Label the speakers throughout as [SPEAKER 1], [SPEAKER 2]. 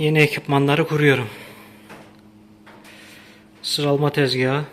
[SPEAKER 1] Yeni ekipmanları kuruyorum. Sıralama tezgahı,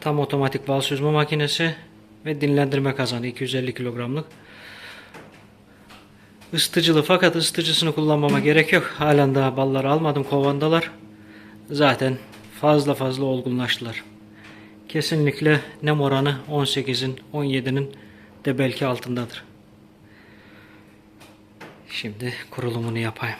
[SPEAKER 1] tam otomatik bal süzme makinesi ve dinlendirme kazanı 250 kilogramlık. Isıtıcılı fakat ısıtıcısını kullanmama gerek yok. Halen daha balları almadım kovandalar. Zaten fazla fazla olgunlaştılar. Kesinlikle nem oranı 18'in 17'nin de belki altındadır. Şimdi kurulumunu yapayım.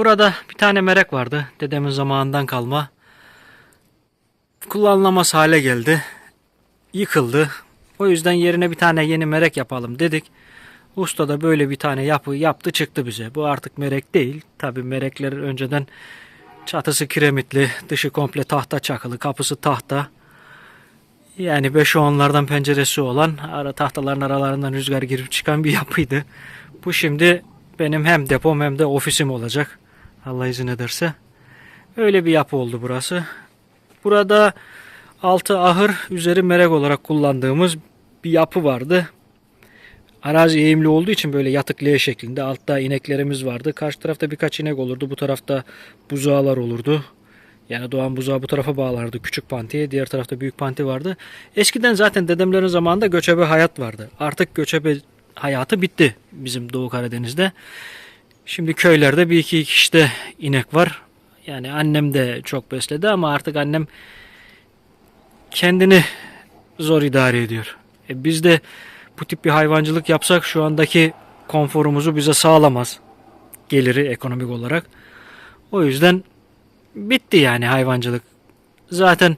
[SPEAKER 1] Burada bir tane merek vardı. Dedemin zamanından kalma. Kullanılamaz hale geldi. Yıkıldı. O yüzden yerine bir tane yeni merek yapalım dedik. Usta da böyle bir tane yapı yaptı çıktı bize. Bu artık merek değil. Tabi merekler önceden çatısı kiremitli, dışı komple tahta çakılı, kapısı tahta. Yani 5'i onlardan penceresi olan ara tahtaların aralarından rüzgar girip çıkan bir yapıydı. Bu şimdi benim hem depom hem de ofisim olacak. Allah izin ederse. Öyle bir yapı oldu burası. Burada altı ahır üzeri merek olarak kullandığımız bir yapı vardı. Arazi eğimli olduğu için böyle yatık L şeklinde altta ineklerimiz vardı. Karşı tarafta birkaç inek olurdu. Bu tarafta buzağlar olurdu. Yani doğan buzağı bu tarafa bağlardı küçük pantiye. Diğer tarafta büyük panti vardı. Eskiden zaten dedemlerin zamanında göçebe hayat vardı. Artık göçebe hayatı bitti bizim Doğu Karadeniz'de. Şimdi köylerde bir iki kişide inek var. Yani annem de çok besledi ama artık annem kendini zor idare ediyor. E biz de bu tip bir hayvancılık yapsak şu andaki konforumuzu bize sağlamaz. Geliri ekonomik olarak. O yüzden bitti yani hayvancılık. Zaten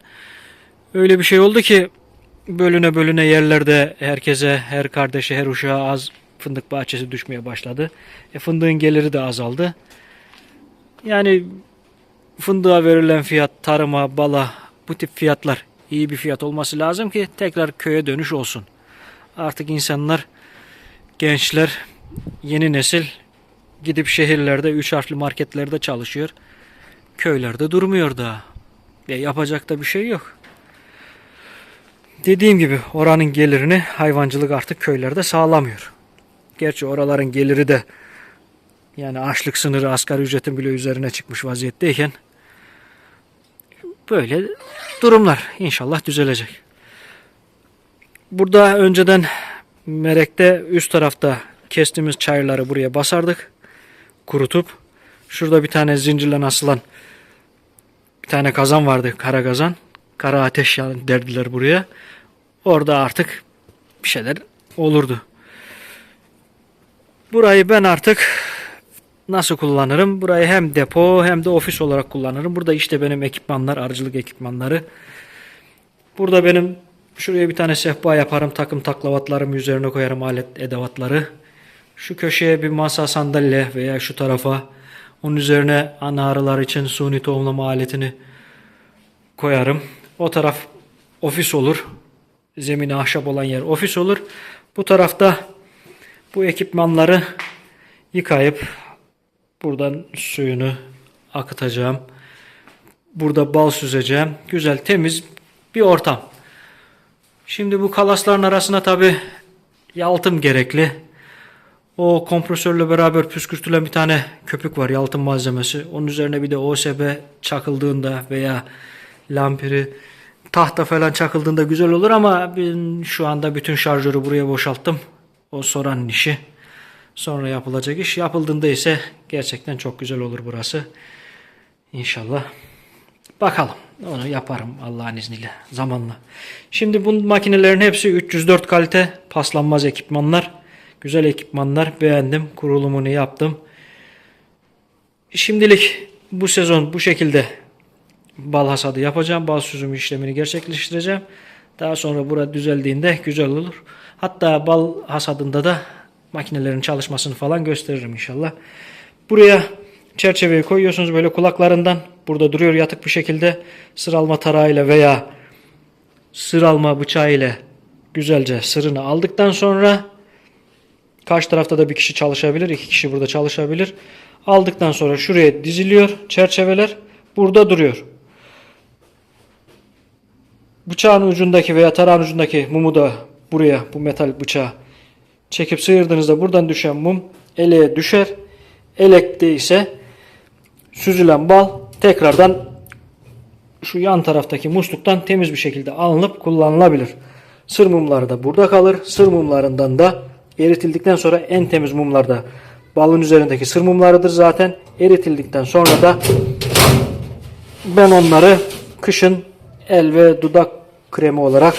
[SPEAKER 1] öyle bir şey oldu ki bölüne bölüne yerlerde herkese, her kardeşe, her uşağa az fındık bahçesi düşmeye başladı. E fındığın geliri de azaldı. Yani fındığa verilen fiyat, tarıma, bala bu tip fiyatlar iyi bir fiyat olması lazım ki tekrar köye dönüş olsun. Artık insanlar, gençler, yeni nesil gidip şehirlerde, üç harfli marketlerde çalışıyor. Köylerde durmuyor daha. Ya yapacak da bir şey yok. Dediğim gibi oranın gelirini hayvancılık artık köylerde sağlamıyor. Gerçi oraların geliri de yani açlık sınırı asgari ücretin bile üzerine çıkmış vaziyetteyken böyle durumlar inşallah düzelecek. Burada önceden Merek'te üst tarafta kestiğimiz çayırları buraya basardık. Kurutup şurada bir tane zincirle asılan bir tane kazan vardı kara kazan. Kara ateş yani derdiler buraya. Orada artık bir şeyler olurdu. Burayı ben artık nasıl kullanırım? Burayı hem depo hem de ofis olarak kullanırım. Burada işte benim ekipmanlar, arıcılık ekipmanları. Burada benim şuraya bir tane sehpa yaparım. Takım taklavatlarımı üzerine koyarım alet edevatları. Şu köşeye bir masa sandalye veya şu tarafa onun üzerine ana arılar için suni tohumlama aletini koyarım. O taraf ofis olur. Zemini ahşap olan yer ofis olur. Bu tarafta bu ekipmanları yıkayıp buradan suyunu akıtacağım. Burada bal süzeceğim. Güzel temiz bir ortam. Şimdi bu kalasların arasına tabi yalıtım gerekli. O kompresörle beraber püskürtülen bir tane köpük var yalıtım malzemesi. Onun üzerine bir de OSB çakıldığında veya lampiri tahta falan çakıldığında güzel olur ama ben şu anda bütün şarjörü buraya boşalttım. O soranın işi. Sonra yapılacak iş. Yapıldığında ise gerçekten çok güzel olur burası. İnşallah. Bakalım. Onu yaparım Allah'ın izniyle zamanla. Şimdi bu makinelerin hepsi 304 kalite paslanmaz ekipmanlar. Güzel ekipmanlar. Beğendim. Kurulumunu yaptım. Şimdilik bu sezon bu şekilde bal hasadı yapacağım. Bal süzümü işlemini gerçekleştireceğim. Daha sonra bura düzeldiğinde güzel olur. Hatta bal hasadında da makinelerin çalışmasını falan gösteririm inşallah. Buraya çerçeveyi koyuyorsunuz böyle kulaklarından. Burada duruyor yatık bir şekilde sıralma tarağıyla veya sıralma bıçağı ile güzelce sırını aldıktan sonra karşı tarafta da bir kişi çalışabilir. iki kişi burada çalışabilir. Aldıktan sonra şuraya diziliyor çerçeveler. Burada duruyor. Bıçağın ucundaki veya tarağın ucundaki mumu da buraya bu metal bıçağı çekip sıyırdığınızda buradan düşen mum eleğe düşer. Elekte ise süzülen bal tekrardan şu yan taraftaki musluktan temiz bir şekilde alınıp kullanılabilir. Sır mumları da burada kalır. Sır mumlarından da eritildikten sonra en temiz mumlar da balın üzerindeki sır mumlarıdır zaten. Eritildikten sonra da ben onları kışın el ve dudak kremi olarak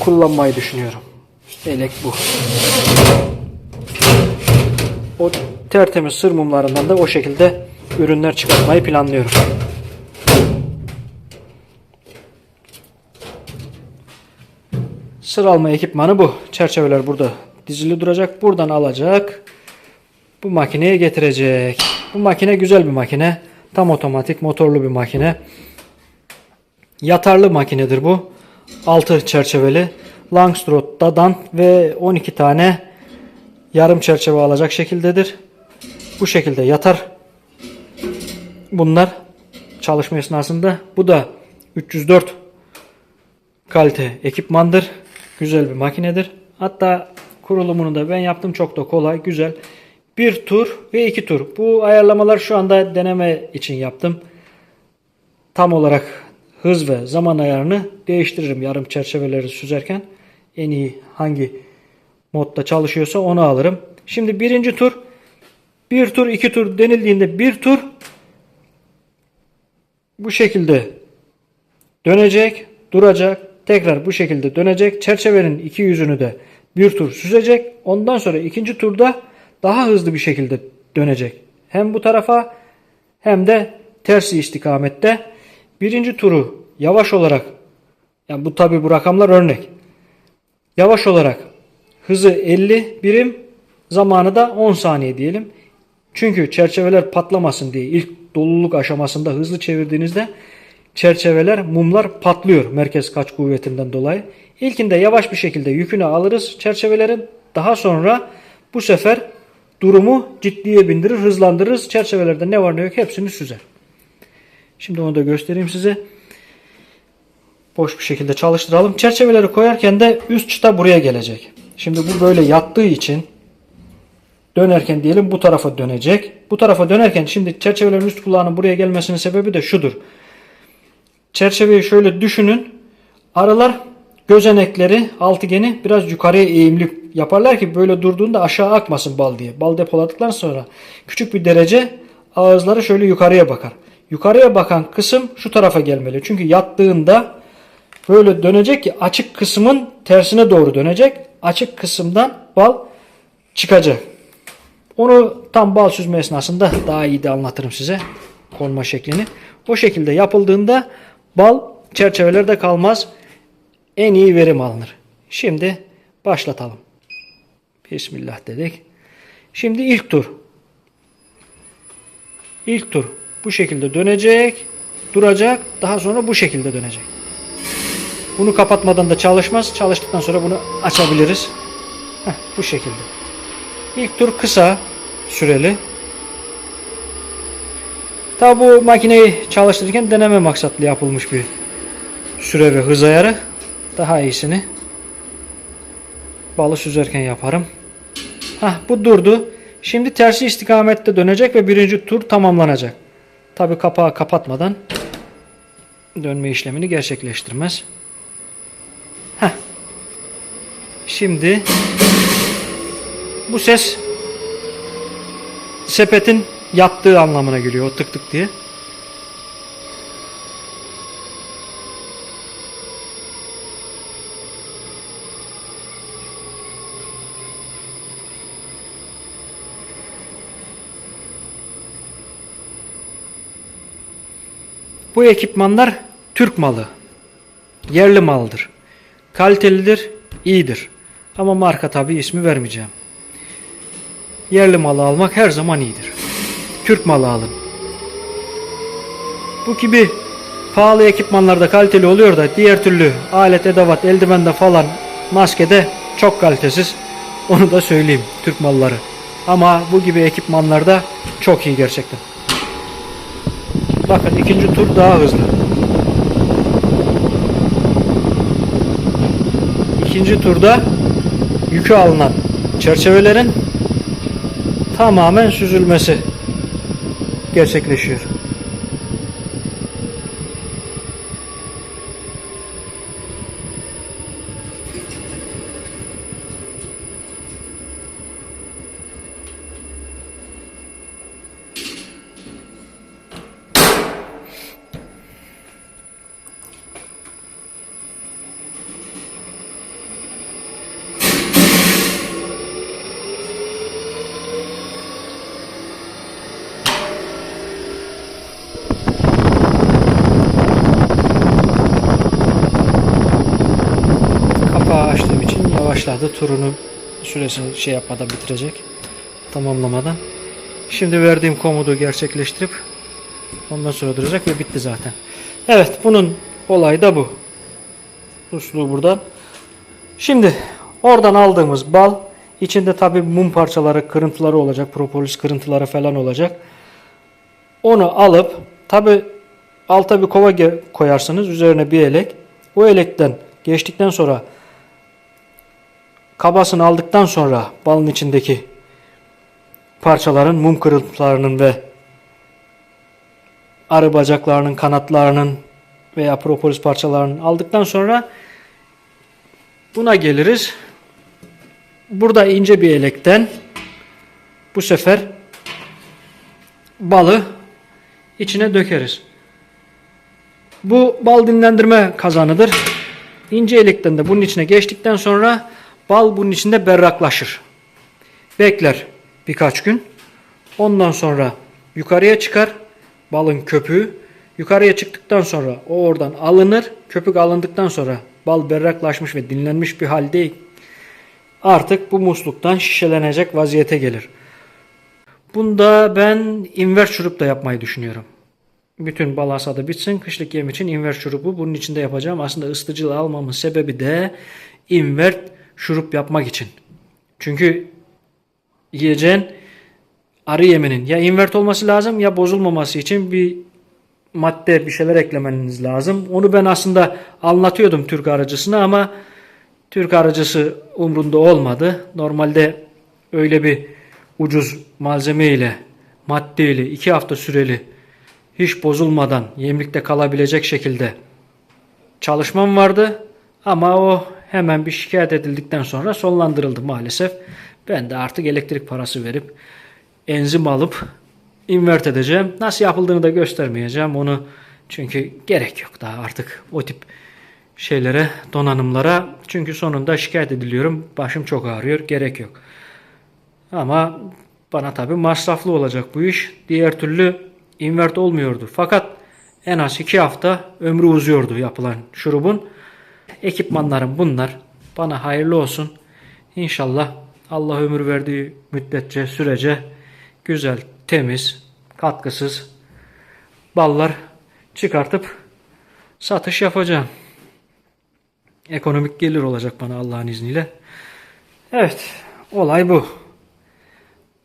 [SPEAKER 1] kullanmayı düşünüyorum. Elek bu. O tertemiz sır mumlarından da o şekilde ürünler çıkartmayı planlıyorum. Sır alma ekipmanı bu. Çerçeveler burada dizili duracak. Buradan alacak. Bu makineye getirecek. Bu makine güzel bir makine. Tam otomatik motorlu bir makine. Yatarlı makinedir bu. 6 çerçeveli. Langstroth, Dadant ve 12 tane yarım çerçeve alacak şekildedir. Bu şekilde yatar. Bunlar çalışma esnasında. Bu da 304 kalite ekipmandır. Güzel bir makinedir. Hatta kurulumunu da ben yaptım. Çok da kolay, güzel. Bir tur ve iki tur. Bu ayarlamalar şu anda deneme için yaptım. Tam olarak hız ve zaman ayarını değiştiririm yarım çerçeveleri süzerken. En iyi hangi modda çalışıyorsa onu alırım. Şimdi birinci tur bir tur iki tur denildiğinde bir tur bu şekilde dönecek duracak tekrar bu şekilde dönecek çerçevenin iki yüzünü de bir tur süzecek ondan sonra ikinci turda daha hızlı bir şekilde dönecek hem bu tarafa hem de tersi istikamette birinci turu yavaş olarak yani bu tabi bu rakamlar örnek yavaş olarak hızı 50 birim zamanı da 10 saniye diyelim. Çünkü çerçeveler patlamasın diye ilk doluluk aşamasında hızlı çevirdiğinizde çerçeveler mumlar patlıyor merkez kaç kuvvetinden dolayı. İlkinde yavaş bir şekilde yükünü alırız çerçevelerin. Daha sonra bu sefer durumu ciddiye bindirir, hızlandırırız. Çerçevelerde ne var ne yok hepsini süzer. Şimdi onu da göstereyim size. boş bir şekilde çalıştıralım. Çerçeveleri koyarken de üst çıta buraya gelecek. Şimdi bu böyle yattığı için dönerken diyelim bu tarafa dönecek. Bu tarafa dönerken şimdi çerçevelerin üst kulağının buraya gelmesinin sebebi de şudur. Çerçeveyi şöyle düşünün. Aralar gözenekleri, altıgeni biraz yukarıya eğimli yaparlar ki böyle durduğunda aşağı akmasın bal diye. Bal depoladıktan sonra küçük bir derece ağızları şöyle yukarıya bakar. Yukarıya bakan kısım şu tarafa gelmeli. Çünkü yattığında böyle dönecek ki açık kısmın tersine doğru dönecek. Açık kısımdan bal çıkacak. Onu tam bal süzme esnasında daha iyi de anlatırım size konma şeklini. O şekilde yapıldığında bal çerçevelerde kalmaz. En iyi verim alınır. Şimdi başlatalım. Bismillah dedik. Şimdi ilk tur. İlk tur bu şekilde dönecek, duracak, daha sonra bu şekilde dönecek. Bunu kapatmadan da çalışmaz. Çalıştıktan sonra bunu açabiliriz. Heh, bu şekilde. İlk tur kısa süreli. Tabi bu makineyi çalıştırırken deneme maksatlı yapılmış bir süre ve hız ayarı. Daha iyisini balı süzerken yaparım. Hah bu durdu. Şimdi tersi istikamette dönecek ve birinci tur tamamlanacak. Tabi kapağı kapatmadan dönme işlemini gerçekleştirmez. Heh. Şimdi bu ses sepetin yattığı anlamına geliyor tık tık diye. Bu ekipmanlar Türk malı. Yerli maldır. Kalitelidir, iyidir. Ama marka tabi ismi vermeyeceğim. Yerli malı almak her zaman iyidir. Türk malı alın. Bu gibi pahalı ekipmanlarda kaliteli oluyor da diğer türlü alet edevat eldivende falan maskede çok kalitesiz. Onu da söyleyeyim Türk malları. Ama bu gibi ekipmanlarda çok iyi gerçekten. Bakın ikinci tur daha hızlı. İkinci turda yükü alınan çerçevelerin tamamen süzülmesi gerçekleşiyor. Kapağı açtığım yavaşladı. Turunu süresini şey yapmadan bitirecek. Tamamlamadan. Şimdi verdiğim komutu gerçekleştirip ondan sonra duracak ve bitti zaten. Evet bunun olayı da bu. Usluğu buradan. Şimdi oradan aldığımız bal içinde tabi mum parçaları, kırıntıları olacak. Propolis kırıntıları falan olacak. Onu alıp tabi alta bir kova koyarsınız. Üzerine bir elek. O elekten geçtikten sonra kabasını aldıktan sonra balın içindeki parçaların mum kırıntılarının ve arı bacaklarının, kanatlarının veya propolis parçalarının aldıktan sonra buna geliriz. Burada ince bir elekten bu sefer balı içine dökeriz. Bu bal dinlendirme kazanıdır. İnce elekten de bunun içine geçtikten sonra bal bunun içinde berraklaşır. Bekler birkaç gün. Ondan sonra yukarıya çıkar balın köpüğü. Yukarıya çıktıktan sonra o oradan alınır. Köpük alındıktan sonra bal berraklaşmış ve dinlenmiş bir halde artık bu musluktan şişelenecek vaziyete gelir. Bunda ben inver şurup da yapmayı düşünüyorum. Bütün bal hasadı bitsin. Kışlık yem için invert şurubu bunun içinde yapacağım. Aslında ısıtıcılı almamın sebebi de invert şurup yapmak için. Çünkü yiyeceğin arı yeminin ya invert olması lazım ya bozulmaması için bir madde bir şeyler eklemeniz lazım. Onu ben aslında anlatıyordum Türk aracısına ama Türk aracısı umrunda olmadı. Normalde öyle bir ucuz malzeme ile madde ile iki hafta süreli hiç bozulmadan yemlikte kalabilecek şekilde çalışmam vardı. Ama o hemen bir şikayet edildikten sonra sonlandırıldı maalesef. Ben de artık elektrik parası verip enzim alıp invert edeceğim. Nasıl yapıldığını da göstermeyeceğim onu. Çünkü gerek yok daha artık o tip şeylere, donanımlara. Çünkü sonunda şikayet ediliyorum. Başım çok ağrıyor. Gerek yok. Ama bana tabi masraflı olacak bu iş. Diğer türlü invert olmuyordu. Fakat en az iki hafta ömrü uzuyordu yapılan şurubun. Ekipmanlarım bunlar. Bana hayırlı olsun. İnşallah Allah ömür verdiği müddetçe sürece güzel, temiz, katkısız ballar çıkartıp satış yapacağım. Ekonomik gelir olacak bana Allah'ın izniyle. Evet, olay bu.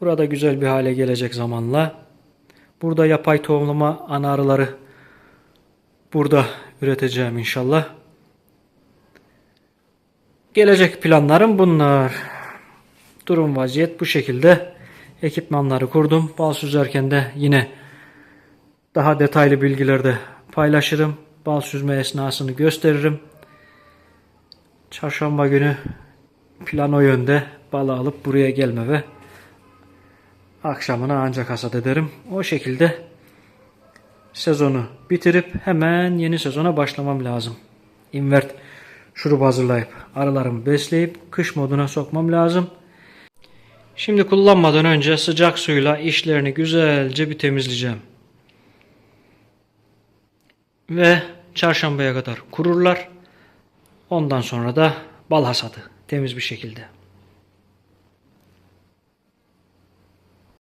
[SPEAKER 1] Burada güzel bir hale gelecek zamanla. Burada yapay tohumlama ana arıları burada üreteceğim inşallah. Gelecek planlarım bunlar. Durum vaziyet bu şekilde. Ekipmanları kurdum. Bal süzerken de yine daha detaylı bilgileri de paylaşırım. Bal süzme esnasını gösteririm. Çarşamba günü plan o yönde balı alıp buraya gelme ve akşamına ancak hasat ederim. O şekilde sezonu bitirip hemen yeni sezona başlamam lazım. Invert şurup hazırlayıp arılarımı besleyip kış moduna sokmam lazım. Şimdi kullanmadan önce sıcak suyla işlerini güzelce bir temizleyeceğim. Ve çarşambaya kadar kururlar. Ondan sonra da bal hasadı temiz bir şekilde.